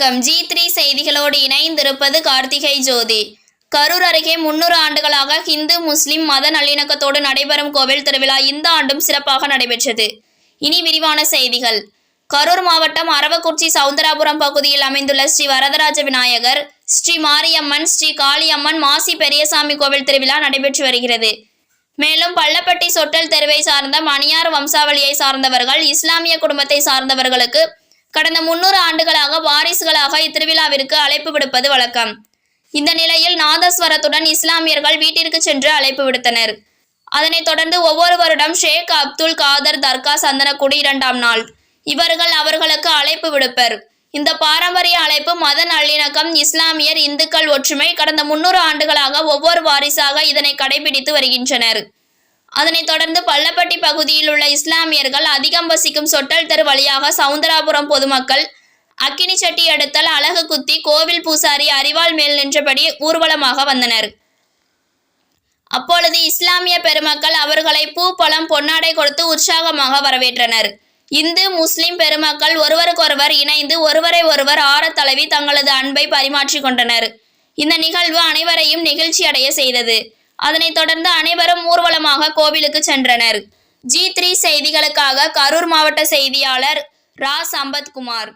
வணக்கம். G three செய்திகளோடு இணைந்திருப்பது கார்த்திகை ஜோதி. கரூர் அருகே முன்னூறு ஆண்டுகளாக ஹிந்து முஸ்லிம் மத நல்லிணக்கத்தோடு நடைபெறும் கோவில் திருவிழா இந்த ஆண்டும் சிறப்பாக நடைபெற்றது. இனி விரிவான செய்திகள். கரூர் மாவட்டம் அரவக்குறிச்சி சவுந்தராபுரம் பகுதியில் அமைந்துள்ள ஸ்ரீ வரதராஜ விநாயகர் ஸ்ரீ மாரியம்மன் ஸ்ரீ காளியம்மன் மாசி பெரியசாமி கோவில் திருவிழா நடைபெற்று வருகிறது. மேலும் பள்ளப்பட்டி சொட்டல் தெருவை சார்ந்த மணியார் வம்சாவளியை சார்ந்தவர்கள் இஸ்லாமிய குடும்பத்தை சார்ந்தவர்களுக்கு கடந்த முன்னூறு ஆண்டுகளாக வாரிசுகளாக இத்திருவிழாவிற்கு அழைப்பு விடுப்பது வழக்கம். இந்த நிலையில் நாதஸ்வரத்துடன் இஸ்லாமியர்கள் வீட்டிற்கு சென்று அழைப்பு விடுத்தனர். அதனைத் தொடர்ந்து ஒவ்வொரு வருடம் ஷேக் அப்துல் காதர் தர்கா சந்தனக்குடி இரண்டாம் நாள். இவர்கள் அவர்களுக்கு அழைப்பு விடுப்பர். இந்த பாரம்பரிய அழைப்பு மத நல்லிணக்கம் இஸ்லாமியர் இந்துக்கள் ஒற்றுமை கடந்த முன்னூறு ஆண்டுகளாக ஒவ்வொரு வாரிசாக இதனை கடைபிடித்து வருகின்றனர். அதனைத் தொடர்ந்து பள்ளப்பட்டி பகுதியில் உள்ள இஸ்லாமியர்கள் அதிகம் வசிக்கும் சொட்டல் தெரு வழியாக சவுந்தராபுரம் பொதுமக்கள் அக்கினி சட்டி எடுத்தல் அழகு குத்தி கோவில் பூசாரி அரிவாள் மேல் நின்றபடி ஊர்வலமாக வந்தனர். அப்பொழுது இஸ்லாமிய பெருமக்கள் அவர்களை பூ பழம் பொன்னாடை கொடுத்து உற்சாகமாக வரவேற்றனர். இந்து முஸ்லிம் பெருமக்கள் ஒருவருக்கொருவர் இணைந்து ஒருவரை ஒருவர் ஆறத் தழுவி தங்களது அன்பை பரிமாற்றிக் கொண்டனர். இந்த நிகழ்வு அனைவரையும் நெகிழ்ச்சி அடைய செய்தது. அதனைத் தொடர்ந்து அனைவரும் ஊர்வலமாக கோவிலுக்கு சென்றனர். ஜி த்ரீ செய்திகளுக்காக கரூர் மாவட்ட செய்தியாளர் ரா சம்பத்குமார்